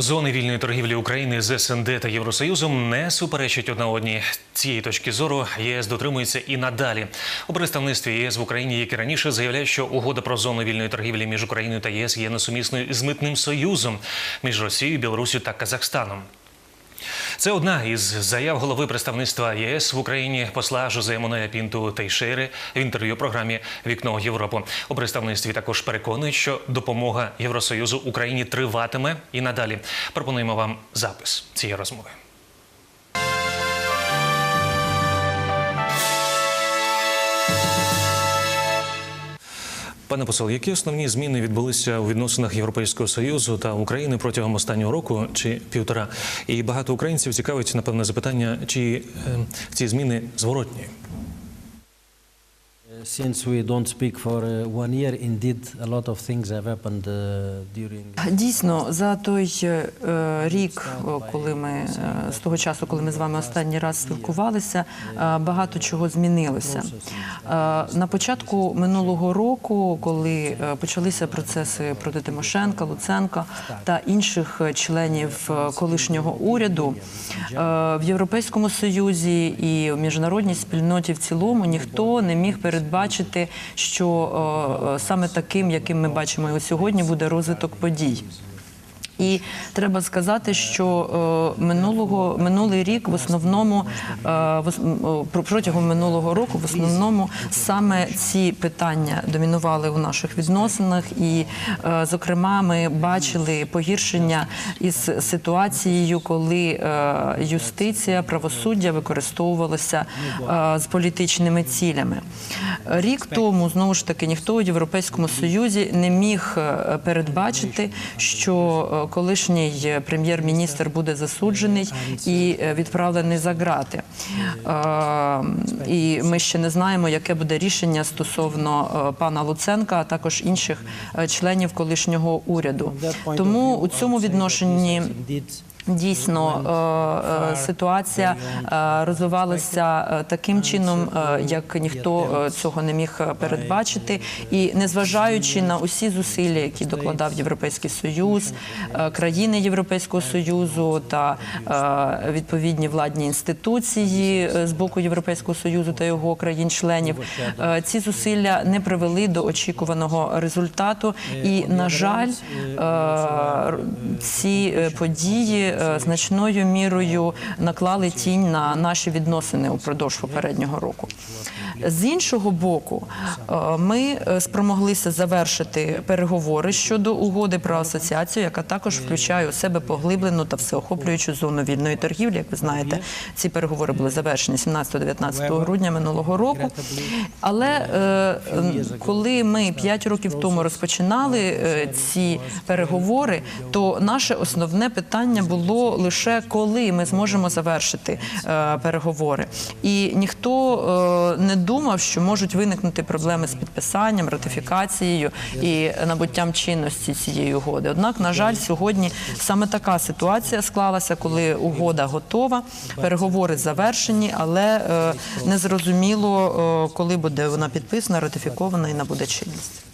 Зони вільної торгівлі України з СНД та Євросоюзом не суперечать одна одній. Цієї точки зору ЄС дотримується і надалі. У представництві ЄС в Україні, як і раніше, заявляє, що угода про зону вільної торгівлі між Україною та єС є несумісною з митним союзом між Росією, Білорусію та Казахстаном. Це одна із заяв голови представництва ЄС в Україні посла Жозе Монея Пінту Тейшери в інтерв'ю програмі Вікно Європу. У представництві також переконують, що допомога Євросоюзу Україні триватиме і надалі. Пропонуємо вам запис цієї розмови. Пане посол, які основні зміни відбулися у відносинах Європейського союзу та України протягом останнього року чи півтора? І багато українців цікавить напевне запитання, чи е, ці зміни зворотні? Дійсно, за той е, рік, коли ми е, з того часу, коли ми з вами останній раз спілкувалися, е, багато чого змінилося. Е, На початку минулого року, коли е, почалися процеси проти Тимошенка, Луценка та інших е, членів е, колишнього уряду, е, в Європейському Союзі і в міжнародній спільноті в цілому ніхто не міг передбачити, що е, е, саме таким, яким ми бачимо його сьогодні, буде розвиток подій. І треба сказати, що е, минулого минулий рік в основному е, протягом минулого року в основному саме ці питання домінували у наших відносинах, і е, зокрема ми бачили погіршення із ситуацією, коли юстиція, правосуддя використовувалося з політичними цілями. Рік тому знову ж таки ніхто у Європейському Союзі не міг передбачити, що колишній прем'єр-міністр буде засуджений і е, відправлений за грати. Е, І ми ще не знаємо, яке буде рішення стосовно е, пана Луценка, а також інших е, членів колишнього уряду. Тому у цьому відношенні. Дійсно, е, е, ситуація е, розвивалася таким чином, як ніхто цього не міг передбачити. І незважаючи на усі зусилля, які докладав Європейський Союз, країни Європейського Союзу та відповідні владні інституції з боку Європейського Союзу та його країн-членів, ці зусилля не привели до очікуваного результату. І на жаль, ці події значною мірою наклали тінь на наші відносини упродовж попереднього року. З іншого боку, е, ми е, спромоглися завершити переговори щодо угоди про асоціацію, яка також включає у себе поглиблену та всеохоплюючу зону вільної торгівлі. Як ви знаєте, ці переговори були завершені 17-19 грудня минулого року. Але е, е, коли ми 5 років тому розпочинали е, ці переговори, то наше основне питання було лише коли ми зможемо завершити е, переговори. І ніхто е, не думав, що можуть виникнути проблеми з підписанням, ратифікацією і набуттям чинності цієї угоди. Однак, на жаль, сьогодні саме така ситуація склалася, коли угода готова, переговори завершені, але е, незрозуміло, е, коли буде вона підписана, ратифікована і набуде чинність.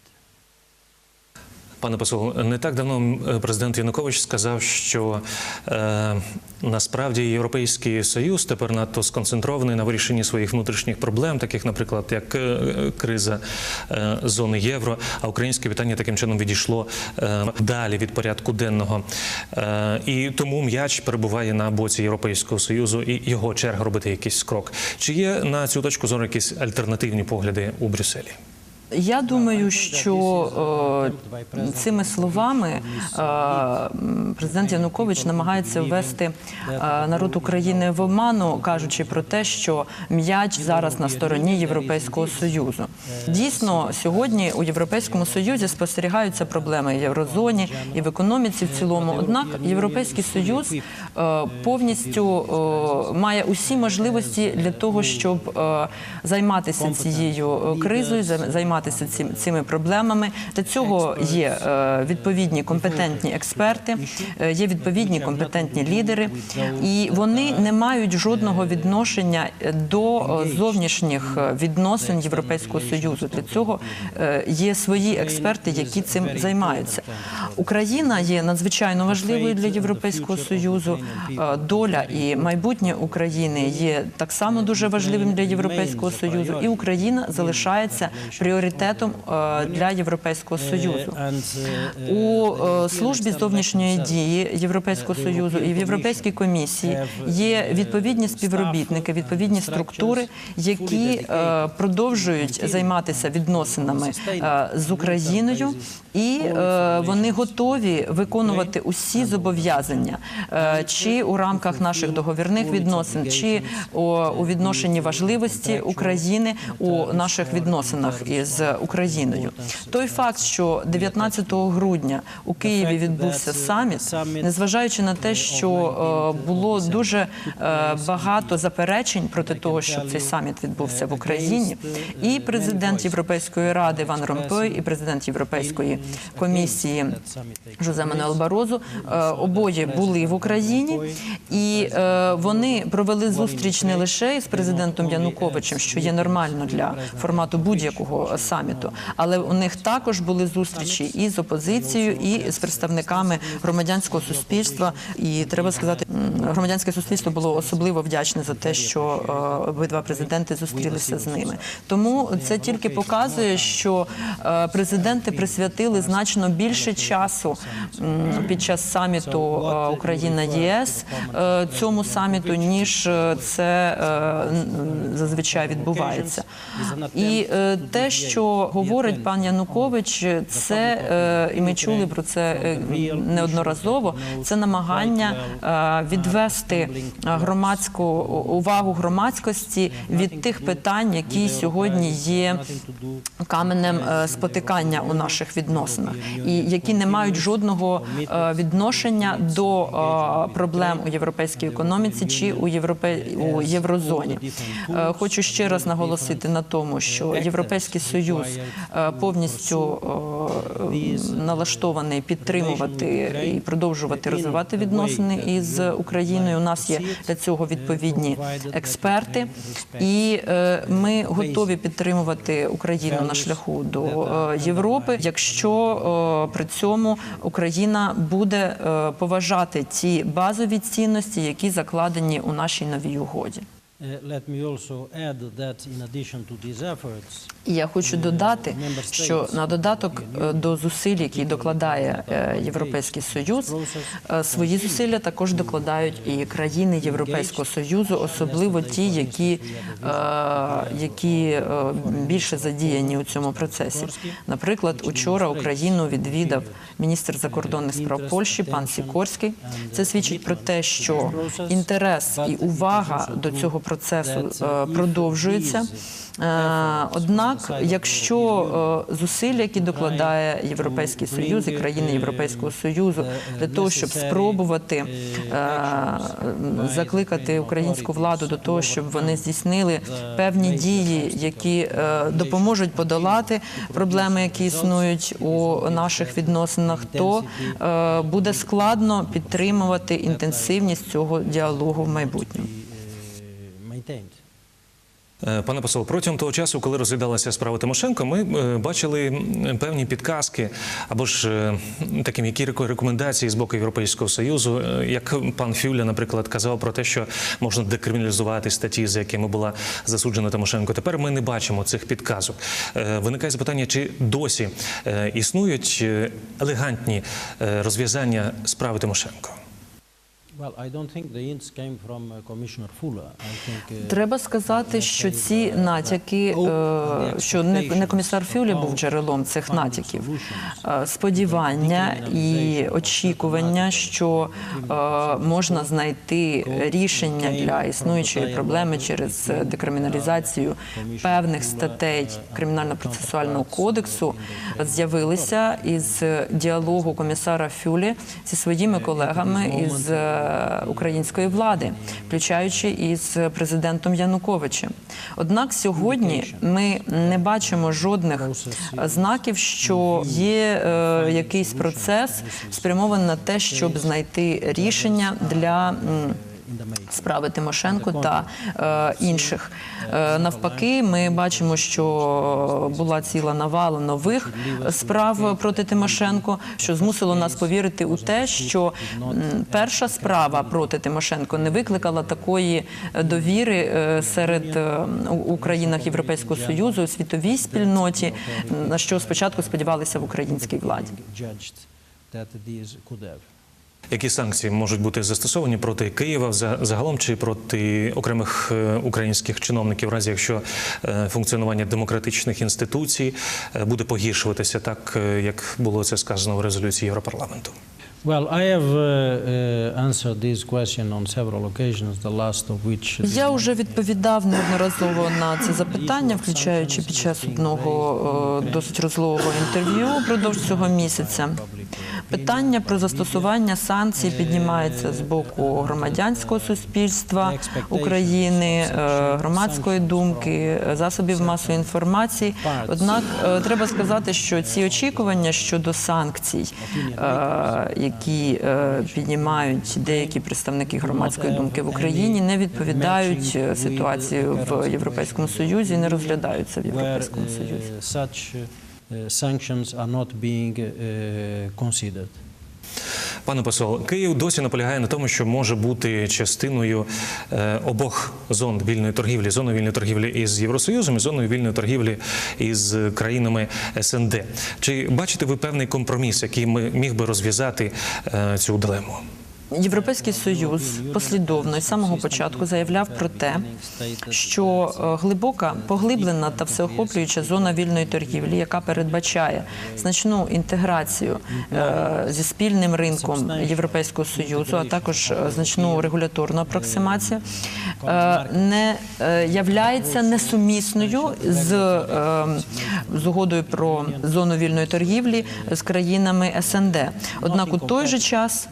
Пане посол, не так давно е, президент Янукович сказав, що е, насправді Європейський Союз тепер надто сконцентрований на вирішенні своїх внутрішніх проблем, таких, наприклад, як е, криза е, зони євро. А українське питання таким чином відійшло е, далі від порядку денного. Е, і тому м'яч перебуває на боці Європейського Союзу і його черга робити якийсь крок. Чи є на цю точку зору якісь альтернативні погляди у Брюсселі? Я думаю, що е, цими словами е, президент Янукович намагається ввести е, народ України в оману, кажучи про те, що м'яч зараз на стороні Європейського союзу. Дійсно, сьогодні у Європейському Союзі спостерігаються проблеми в єврозоні і в економіці в цілому. Однак Європейський Союз е, повністю е, має усі можливості для того, щоб е, займатися цією е, кризою, займатися цим, цими проблемами. Для цього є е, відповідні компетентні експерти, е, є відповідні компетентні лідери, і вони не мають жодного відношення до е, зовнішніх е, відносин Європейського Союзу. Для цього е, є свої експерти, які цим займаються. Україна є надзвичайно важливою для Європейського союзу. Е, Доля і майбутнє України є так само дуже важливим для Європейського союзу, і Україна залишається пріоритетом е, для Європейського союзу. У службі зовнішньої дії Європейського союзу і в Європейській комісії є відповідні співробітники, відповідні структури, які продовжують займатися відносинами е, з Україною, і е, вони готові виконувати усі зобов'язання, е, чи у рамках наших договірних відносин, чи у, відношенні важливості України у наших відносинах із Україною. Той факт, що 19 грудня у Києві відбувся саміт, незважаючи на те, що було дуже багато заперечень проти того, щоб цей саміт відбувся в Україні, і президент Європейської ради Ван Ромпой, і президент Європейської комісії Жозе Мануел Барозу е, обоє були в Україні, і е, вони провели зустріч не лише із президентом Януковичем, що є нормально для формату будь-якого саміту, але у них також були зустрічі і з опозицією, і з представниками громадянського суспільства. І треба сказати, громадянське суспільство було особливо вдячне за те, що е, обидва президенти зустрілися з ними. Тому це тільки показує, що е, президенти присвятили значно більше часу під час саміту е, Україна ЄС е, цьому саміту, ніж це зазвичай відбувається. І те, що говорить пан Янукович, це і ми чули про це неодноразово. Це намагання відвести громадську увагу громадськості від тих питань, які сьогодні є каменем е, спотикання у наших відносинах, і які не мають жодного е, відношення до е, проблем у європейській економіці чи у європе у єврозоні. Хочу ще раз наголосити на тому, що європейський союз повністю налаштований підтримувати і продовжувати розвивати відносини із Україною. У нас є для цього відповідні експерти, і ми готові підтримувати Україну на шляху до е, Європи, якщо е, при цьому Україна буде е, поважати ті базові цінності, які закладені у нашій новій угоді. Let me also add that in addition to these efforts, І я хочу додати, що на додаток е, до зусиль, які докладає е, Європейський Союз, е, свої зусилля також докладають і країни Європейського Союзу, особливо ті, які, які більше задіяні у цьому процесі. Наприклад, учора Україну відвідав міністр закордонних справ Польщі пан Сікорський. Це свідчить про те, що інтерес і увага до цього процесу продовжується. Е, Однак, якщо е, зусилля, які докладає Європейський Союз і країни Європейського Союзу для того, щоб спробувати е, закликати українську владу до того, щоб вони здійснили певні дії, які е, допоможуть подолати проблеми, які існують у наших відносинах, то буде складно підтримувати інтенсивність цього діалогу в майбутньому. Е, Пане посол, протягом того часу, коли розглядалася справа Тимошенко, ми е, бачили певні підказки або ж е, такі м'які рекомендації з боку Європейського союзу, як пан Фюля, наприклад, казав про те, що можна декриміналізувати статті, за якими була засуджена Тимошенко. Тепер ми не бачимо цих підказок. Виникає запитання, чи досі існують елегантні розв'язання справи Тимошенко? Треба сказати, що ці натяки, е, що не, комісар Фюлі був джерелом цих натяків, Е, сподівання і очікування, що е, можна знайти рішення для існуючої проблеми через декриміналізацію певних статей кримінально-процесуального кодексу, з'явилися із діалогу комісара Фюлі зі своїми колегами із е, української влади, включаючи із президентом Януковичем. Однак сьогодні ми не бачимо жодних знаків, що є е, якийсь процес спрямований на те, щоб знайти рішення для справи Тимошенко та е, інших. Е, навпаки, ми бачимо, що була ціла навала нових справ проти Тимошенко, що змусило нас повірити у те, що перша справа проти Тимошенко не викликала такої довіри е, серед е, у- у країнах Європейського союзу, у світовій спільноті, на що спочатку сподівалися в українській владі. Які санкції можуть бути застосовані проти Києва за- загалом чи проти окремих е, українських чиновників, в разі якщо е, функціонування демократичних інституцій е, буде погіршуватися так, як було це сказано в резолюції Європарламенту? Я вже відповідав неодноразово на це запитання, включаючи під час одного досить розлогого інтерв'ю упродовж цього місяця. Питання про застосування санкцій піднімається з боку громадянського суспільства України, е, громадської думки, засобів масової інформації. Однак е, треба сказати, що ці очікування щодо санкцій, е, які піднімають деякі представники громадської думки в Україні, не відповідають ситуації в Європейському Союзі, не розглядаються в Європейському Союзі. Uh, sanctions are not being uh, considered. Пане посол, Київ досі наполягає на тому, що може бути частиною е, обох зон вільної торгівлі: зоною вільної торгівлі із Євросоюзом і зоною вільної торгівлі із країнами СНД. Чи бачите ви певний компроміс, який міг би розв'язати е, цю дилему? Європейський союз послідовно з самого початку заявляв про те, що е, глибока, поглиблена та всеохоплююча зона вільної торгівлі, яка передбачає значну інтеграцію е, зі спільним ринком Європейського союзу, а також е, значну регуляторну апроксимацію, не являється несумісною з, е, з угодою про зону вільної торгівлі з країнами СНД. Однак у той же час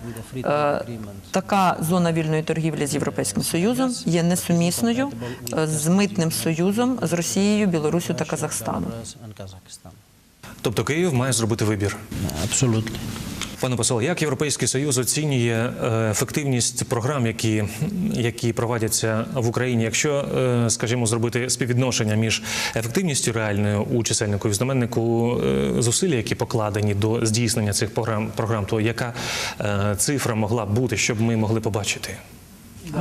така зона вільної торгівлі з Європейським Союзом є несумісною е, з митним союзом з Росією, Білорусю та Казахстаном. Тобто Київ має зробити вибір. Absolutely. Пане посол, як Європейський Союз оцінює е, ефективність програм, які, які проводяться в Україні? Якщо, е, скажімо, зробити співвідношення між ефективністю реальною у чисельнику і знаменнику е, зусилля, які покладені до здійснення цих програм, програм то яка цифра могла б бути, щоб ми могли побачити?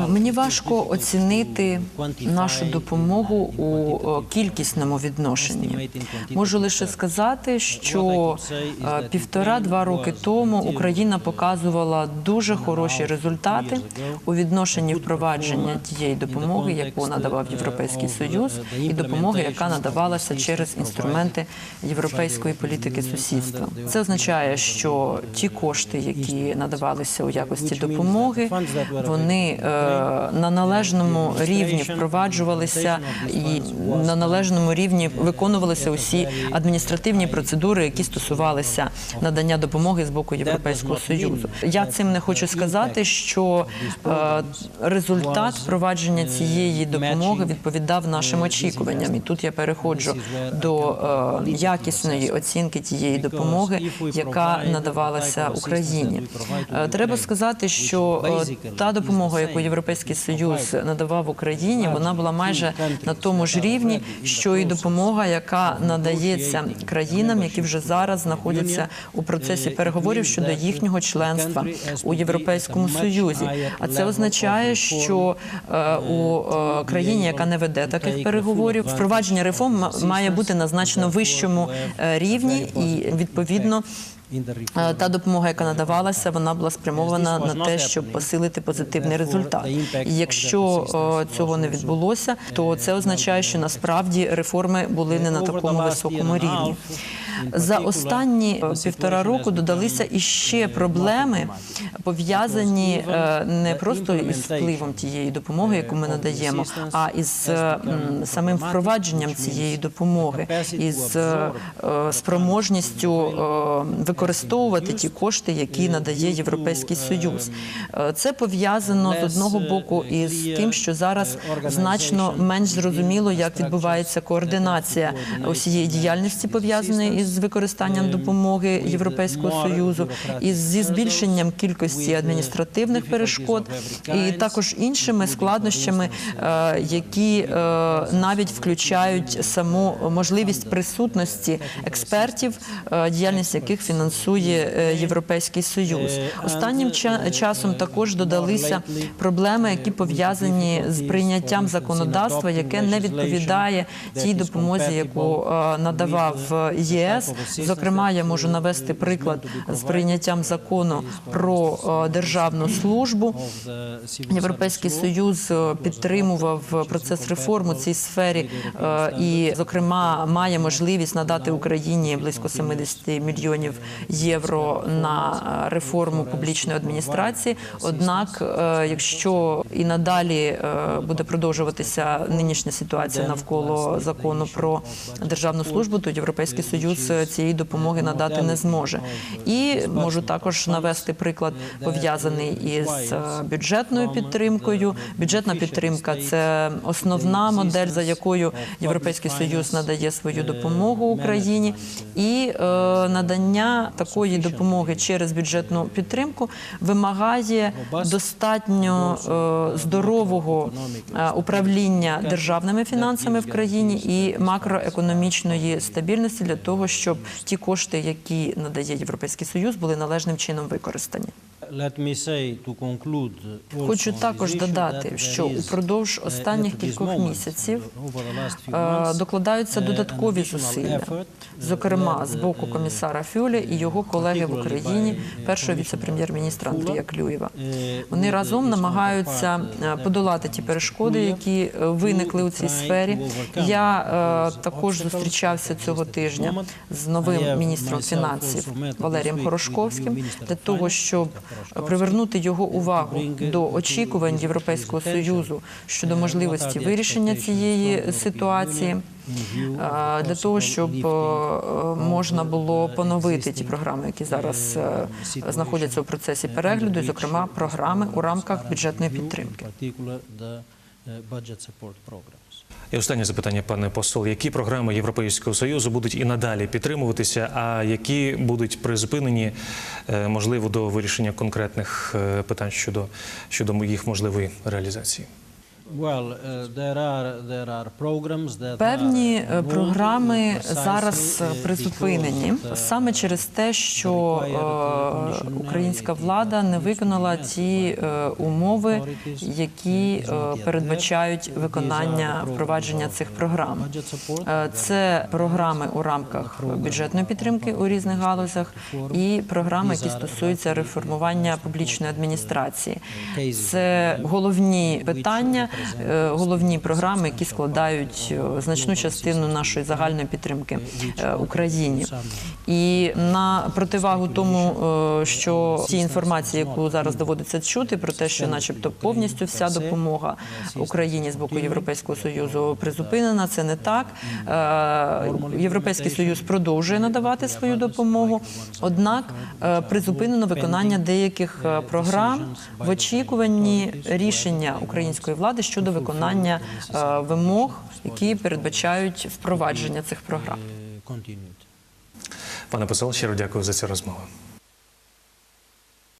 Мені важко оцінити нашу допомогу у е, кількісному відношенні. Можу лише сказати, що е, півтора-два роки тому Україна показувала дуже хороші результати у відношенні впровадження тієї допомоги, яку надавав Європейський Союз, і допомоги, яка надавалася через інструменти європейської політики сусідства. Це означає, що ті кошти, які надавалися у якості допомоги, вони е, на належному рівні впроваджувалися і на належному рівні виконувалися усі адміністративні процедури, які стосувалися надання допомоги з боку Європейського союзу. Я цим не хочу сказати, що е, результат впровадження цієї допомоги відповідав нашим очікуванням. І тут я переходжу до е, якісної оцінки тієї допомоги, яка надавалася Україні. Е, Треба сказати, що е, та допомога, яку Європейський Союз надавав Україні, вона була майже на тому ж рівні, що і допомога, яка надається країнам, які вже зараз знаходяться у процесі переговорів щодо їхнього членства у Європейському Союзі. А це означає, що е, у е, країні, яка не веде таких переговорів, впровадження реформ має бути на значно вищому е, рівні, і відповідно Е, Та допомога, яка надавалася, вона була спрямована на те, щоб посилити позитивний результат. І якщо е, цього не відбулося, то це означає, що насправді реформи були не на такому високому рівні. За останні е, півтора року додалися іще проблеми, пов'язані е, не просто із впливом тієї допомоги, яку ми надаємо, а із е, самим впровадженням цієї допомоги, із е, е, спроможністю е, використовувати ті кошти, які надає Європейський Союз. Е, Це пов'язано з одного боку із тим, що зараз значно менш зрозуміло, як відбувається координація усієї діяльності пов'язаної із з використанням допомоги Європейського союзу, і зі збільшенням кількості адміністративних перешкод, і також іншими складнощами, е, які е, навіть включають саму можливість присутності експертів, е, діяльність яких фінансує е, Європейський Союз. Останнім ча- часом також додалися проблеми, які пов'язані з прийняттям законодавства, яке не відповідає тій допомозі, яку е, надавав ЄС. Зокрема, я можу навести приклад з прийняттям закону про е, державну службу. Європейський союз е, підтримував процес реформ у цій сфері е, і, зокрема, має можливість надати Україні близько 70 мільйонів євро на реформу публічної адміністрації. Однак, якщо і надалі буде продовжуватися нинішня ситуація навколо закону про державну службу, то Європейський союз е, цієї допомоги надати не зможе. І можу також навести приклад пов'язаний із е, бюджетною підтримкою. Бюджетна підтримка це основна модель, за якою Європейський Союз надає свою допомогу Україні, і е, надання такої допомоги через бюджетну підтримку вимагає достатньо е, здорового управління державними фінансами в країні і макроекономічної стабільності для того, щоб ті кошти, які надає Європейський Союз, були належним чином використані. Хочу також додати, що упродовж останніх кількох місяців Е, Докладаються додаткові зусилля, зокрема з боку комісара Фюля і його колеги в Україні, першого віце-прем'єр-міністра Андрія Клюєва. Вони разом намагаються е, подолати ті перешкоди, які е, виникли у цій сфері. Я також зустрічався цього тижня з новим міністром фінансів Валерієм Хорошковським для того, щоб привернути його увагу до очікувань Європейського союзу щодо можливості вирішення цієї ситуації. е, Для того щоб е, можна було поновити ті програми, які зараз е, знаходяться у процесі перегляду, і, зокрема програми у рамках бюджетної підтримки. І останнє запитання, пане посол. Які програми Європейського союзу будуть і надалі підтримуватися, а які будуть призупинені, е, можливо, до вирішення конкретних е, питань щодо, щодо їх можливої реалізації? Певні е, програми зараз е, призупинені саме через те, що е, українська влада не виконала ті е, умови, які е, передбачають виконання впровадження цих програм. Е, Це програми у рамках бюджетної підтримки у різних галузях і програми, які стосуються реформування публічної адміністрації. Це головні питання, е, головні програми, які складають е, значну частину нашої загальної підтримки е, Україні. І на противагу тому, е, що ті інформації, яку зараз доводиться чути, про те, що, начебто, повністю вся допомога Україні з боку Європейського союзу призупинена, це не так. Е, Європейський союз продовжує надавати свою допомогу, однак е, призупинено виконання деяких е, програм в очікуванні рішення української влади щодо виконання е, вимог, які передбачають впровадження цих програм. Пане посол, щиро дякую за цю розмову.